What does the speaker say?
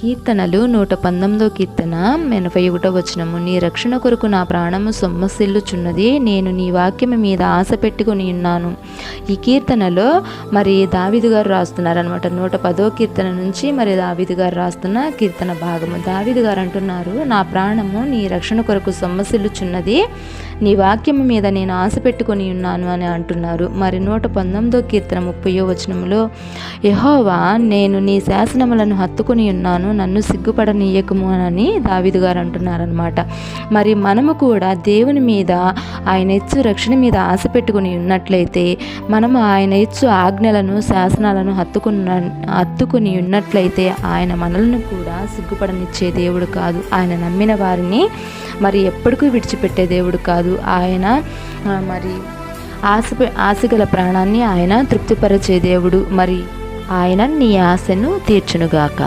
కీర్తనలు నూట పంతొమ్మిదో కీర్తన ఎనభై ఒకటో వచనము. నీ రక్షణ కొరకు నా ప్రాణము సొమ్మసిల్లుచున్నది. నేను నీ వాక్యము మీద ఆశ పెట్టుకుని ఉన్నాను. ఈ కీర్తనలో మరి దావిదు గారు రాస్తున్నారు అనమాట నూట పదో కీర్తన నుంచి మరి దావిదు గారు రాస్తున్న కీర్తన భాగము. దావిదు గారు అంటున్నారు నా ప్రాణము నీ రక్షణ కొరకు సొమ్మసిల్లుచున్నది. నీ వాక్యము మీద నేను ఆశ పెట్టుకొని ఉన్నాను అని అంటున్నారు. మరి నూట పంతొమ్మిదో కీర్తన ముప్పయో వచనములో యహోవా నేను నీ శాసనములను హత్తుకుని ఉన్నాను. నన్ను సిగ్గుపడనీయకము అని దావిదు గారు అంటున్నారనమాట మరి మనము కూడా దేవుని మీద ఆయన ఇచ్చు రక్షణ మీద ఆశ పెట్టుకుని ఉన్నట్లయితే మనము ఆయన ఇచ్చు ఆజ్ఞలను శాసనాలను హత్తుకున్న హత్తుకుని ఉన్నట్లయితే ఆయన మనలను కూడా సిగ్గుపడనిచ్చే దేవుడు కాదు. ఆయన నమ్మిన వారిని మరి ఎప్పటికీ విడిచిపెట్టే దేవుడు కాదు. ఆయన మరి ఆశ ఆశగల ప్రాణాన్ని ఆయన తృప్తిపరిచే దేవుడు. మరి ఆయన నీ ఆశను తీర్చునుగాక.